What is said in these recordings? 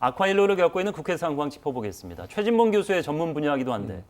아쿠아일로를 겪고 있는 국회 상황 짚어보겠습니다. 최진봉 교수의 전문 분야이기도 한데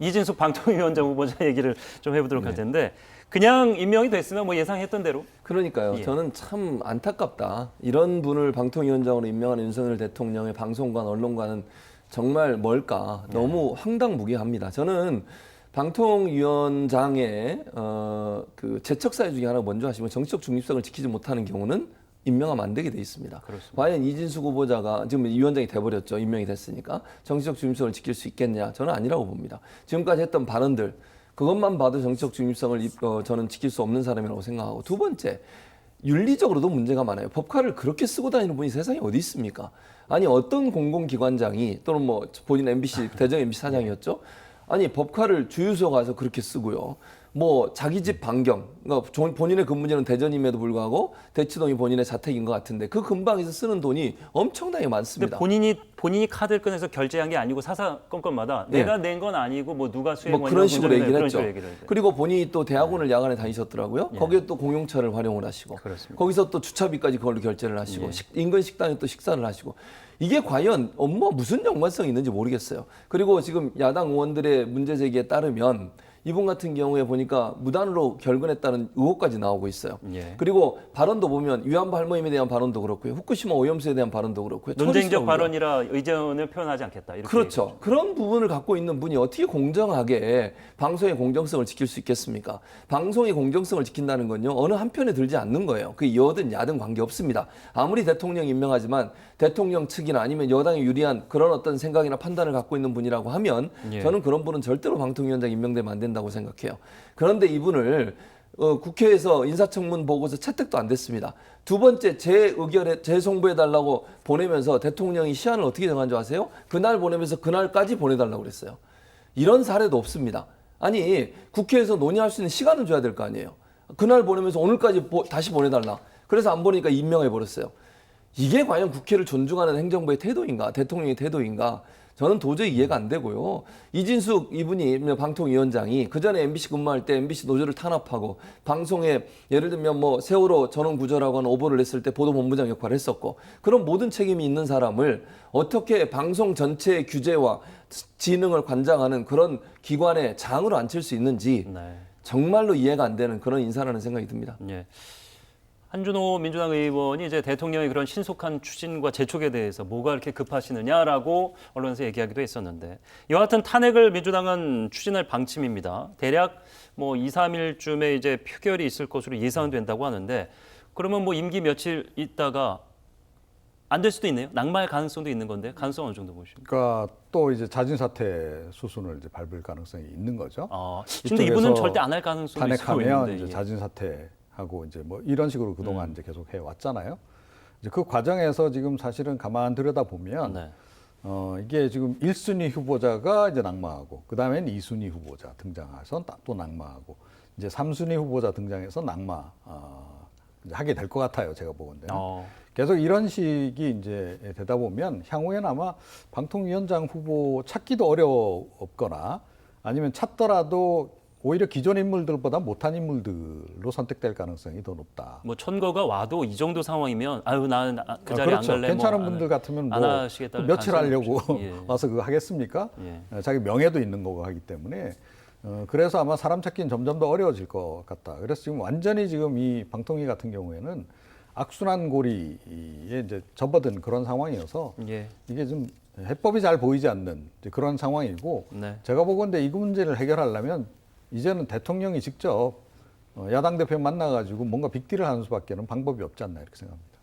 이진숙 방통위원장 후보자 얘기를 좀 해보도록 할 텐데 그냥 임명이 됐으면 뭐 예상했던 대로 그러니까요. 예. 저는 참 안타깝다. 이런 분을 방통위원장으로 임명한 윤석열 대통령의 방송관, 언론관은 정말 뭘까? 너무 황당무계합니다. 저는 방통위원장의 어, 그 제척 사유 중에 하나 먼저 하시면 정치적 중립성을 지키지 못하는 경우는 임명하면 안 되게 돼 있습니다. 그렇습니다. 과연 이진숙 후보자가 지금 위원장이 돼버렸죠. 임명이 됐으니까 정치적 중립성을 지킬 수 있겠냐? 저는 아니라고 봅니다. 지금까지 했던 발언들 그것만 봐도 정치적 중립성을 이- 어, 저는 지킬 수 없는 사람이라고 생각하고 두 번째 윤리적으로도 문제가 많아요. 법카를 그렇게 쓰고 다니는 분이 세상에 어디 있습니까? 아니 어떤 공공기관장이 또는 뭐 본인 MBC 대정 MBC 사장이었죠. 아니 법카를 주유소 가서 그렇게 쓰고요. 뭐 자기 집 반경, 그러니까 조- 본인의 근무지는 대전임에도 불구하고 대치동이 본인의 자택인 것 같은데 그 근방에서 쓰는 돈이 엄청나게 많습니다. 본인이 본인이 카드를 꺼내서 결제한 게 아니고 사사 건건마다 예. 내가 낸 건 아니고 뭐 누가 수행원 뭐 그런 식으로 얘기를 했죠. 그런 식으로 얘기를 했죠. 그리고 본인이 또 대학원을 야간에 다니셨더라고요. 예. 거기에 또 공용차를 활용을 하시고 그렇습니다. 거기서 또 주차비까지 그걸로 결제를 하시고 예. 식- 인근 식당에 또 식사를 하시고 이게 과연 업무와 무슨 연관성이 있는지 모르겠어요. 그리고 지금 야당 의원들의 문제 제기에 따르면 이분 같은 경우에 보니까 무단으로 결근했다는 의혹까지 나오고 있어요. 예. 그리고 발언도 보면 위안부 할머님에 대한 발언도 그렇고요. 후쿠시마 오염수에 대한 발언도 그렇고요. 논쟁적. 발언이라 의견을 표현하지 않겠다. 그렇죠. 그런 부분을 갖고 있는 분이 어떻게 공정하게 방송의 공정성을 지킬 수 있겠습니까? 방송의 공정성을 지킨다는 건요, 어느 한편에 들지 않는 거예요. 그 여든 야든 관계 없습니다. 아무리 대통령 임명하지만 대통령 측이나 아니면 여당에 유리한 그런 어떤 생각이나 판단을 갖고 있는 분이라고 하면 예. 저는 그런 분은 절대로 방통위원장 임명되면 안 된다 고 생각해요. 그런데 이분을 어, 국회에서 인사청문 보고서 채택도 안 됐습니다. 두 번째 제 의견에 재송부해 달라고 보내면서 대통령이 시한을 어떻게 정한 줄 아세요? 그날 보내면서 그날까지 보내달라고 그랬어요. 이런 사례도 없습니다. 아니 국회에서 논의할 수 있는 시간을 줘야 될 거 아니에요. 그날 보내면서 오늘까지 보- 다시 보내달라. 그래서 안 보니까 임명해 버렸어요. 이게 과연 국회를 존중하는 행정부의 태도인가, 대통령의 태도인가? 저는 도저히 이해가 안 되고요. 이진숙 이분이 방통위원장이 그 전에 MBC 근무할 때 MBC 노조를 탄압하고 방송에 예를 들면 뭐 세월호 전원 구조라고 하는 오보를 냈을 때 보도본부장 역할을 했었고 그런 모든 책임이 있는 사람을 어떻게 방송 전체의 규제와 지능을 관장하는 그런 기관의 장으로 앉힐 수 있는지 네. 정말로 이해가 안 되는 그런 인사라는 생각이 듭니다. 예. 한준호 민주당 의원이 이제 대통령의 그런 신속한 추진과 재촉에 대해서 뭐가 이렇게 급하시느냐라고 언론에서 얘기하기도 했었는데 여하튼 탄핵을 민주당은 추진할 방침입니다. 대략 뭐 2, 3일쯤에 이제 표결이 있을 것으로 예상된다고 하는데 그러면 뭐 임기 며칠 있다가 안 될 수도 있네요. 낙마할 가능성도 있는 건데 가능성 어느 정도 보십니까? 그러니까 또 이제 자진 사퇴 수순을 이제 밟을 가능성이 있는 거죠. 아, 근데 이분은 이쪽에서 절대 안 할 가능성이 있어 탄핵하면 이제 이게. 자진 사퇴 하고 이제 뭐 이런 식으로 음. 그동안 이제 계속 해 왔잖아요. 이제 그 과정에서 지금 사실은 가만 들여다 보면 네. 어 이게 지금 1순위 후보자가 이제 낙마하고 그다음엔 2순위 후보자 등장해서 딱또 낙마하고 이제 3순위 후보자 등장해서 낙마 어, 이제 하게 될 것 같아요. 제가 보건데. 어. 계속 이런 식이 이제 되다 보면 향후에는 아마 방통위원장 후보 찾기도 어렵거나 아니면 찾더라도 오히려 기존 인물들보다 못한 인물들로 선택될 가능성이 더 높다. 뭐 천거가 와도 이 정도 상황이면 아유 나는 아, 그 아, 자리 그렇죠. 안 갈래. 괜찮은 뭐안 분들 할- 같으면 안뭐 며칠 하려고. 예. 와서 그거 하겠습니까? 예. 어, 자기 명예도 있는 거고 하기 때문에 어, 그래서 아마 사람 찾기는 점점 더 어려워질 것 같다. 그래서 지금 완전히 지금 이 방통위 같은 경우에는 악순환 고리에 이제 접어든 그런 상황이어서 예. 이게 좀 해법이 잘 보이지 않는 그런 상황이고 네. 제가 보건데 이 문제를 해결하려면 이제는 대통령이 직접 어, 야당 대표 만나가지고 뭔가 빅딜을 하는 수밖에는 방법이 없지 않나 이렇게 생각합니다.